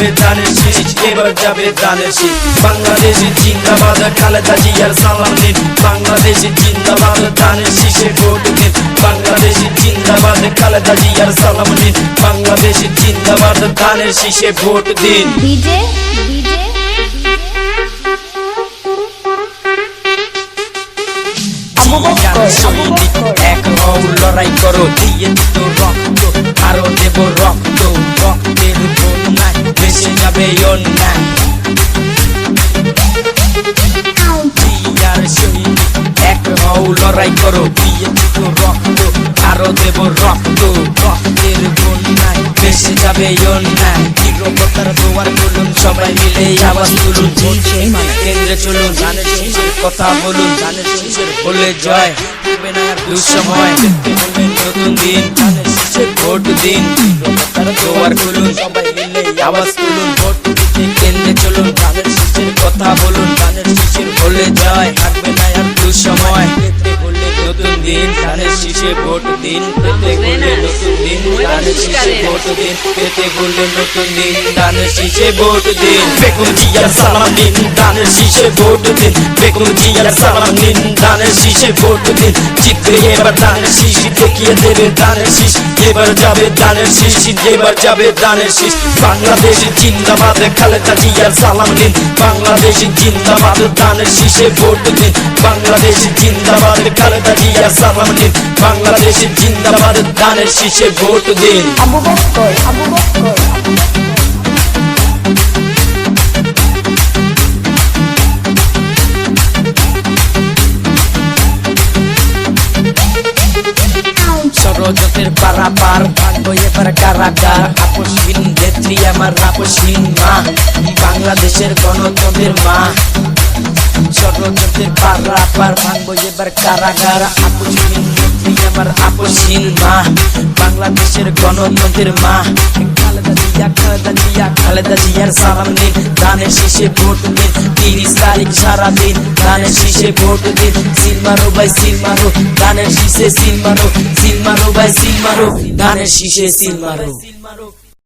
যাবে দানের শীষ এবার যাবে দানের শীষ। বাংলাদেশে জিন্দাবাদ খালেদা জিয়ার সালাম নিন। বাংলাদেশে জিন্দাবাদ দানের শীষে ভোট দিন বাংলাদেশে জিন্দাবাদ খালেদা জিয়ার সালাম নিন। বাংলাদেশে জিন্দাবাদ দানের শীষে ভোট দিন। ডিজে এক হও লড়াই করো দিয়ে দিত লড়াই করো দিয়ে রক্ত, আরও দেব রক্ত। রক্তের বন্যায় ভেসে যাবে অন্যায়। নিরবতার দোয়ার বলুন সবাই মিলে আওয়াজ তুলুন। কেন্দ্রে চলুন। শীষের কথা বলুন। শীষের বলে জয়। দুঃসময়। নতুন দিন। ভোট দিন। দোয়ার খুলুন সবাই মিলে আওয়াজ কথা বলুন, গানের শিশির বলে যায়, থাকবে না আর দুঃসময় বললে নতুন দিন, গানের শিশে ভোট দিন, পেতে গেলে নতুন দিন ধানের শীষে ভোট দিন বেগম জিয়ার সালাম নিন দানের শীষে ভোট দিন বেগম জিয়ার সালাম নিন দানের শীষে ভোট দিন জিতবে এবার দানের শীষ দেখিয়ে দেবে দানের শীষ এবার যাবে দানের শীষ এবার যাবে দানের শীষ বাংলাদেশ জিন্দাবাদ খালেদা জিয়ার সালাম নিন বাংলাদেশ জিন্দাবাদ দানের শীষে ভোট দিন বাংলাদেশ জিন্দাবাদ খালেদা জিয়ার সালাম নিন বাংলাদেশ জিন্দাবাদ দানের শীষে ভোট দিন। আবু বক্কর আবু বক্কর। ষড়যন্ত্রের পারাপার ভাঙবো এবার কারাগার। আপসহীন নেত্রী আমার আপসহীন মা। বাংলাদেশের গণতন্ত্রের মা। ষড়যন্ত্রের পারাপার ভাঙবো এবার কারাগার। আপসহীন আমার আপসহীন মা, বাংলাদেশের গণতন্ত্রের মা। খালেদা জিয়া খালেদা জিয়া, খালেদা জিয়ার সালাম নিন দানের শেষে ভোট দিন। তিরিশ তারিখ সারাদিন দানের শেষে ভোট দিন। সিল মারো ভাই, সিল মারো দানের শীষে সিল মারো সিল মারো ভাই, সিল মারো। দানের শীষে সিল মারো।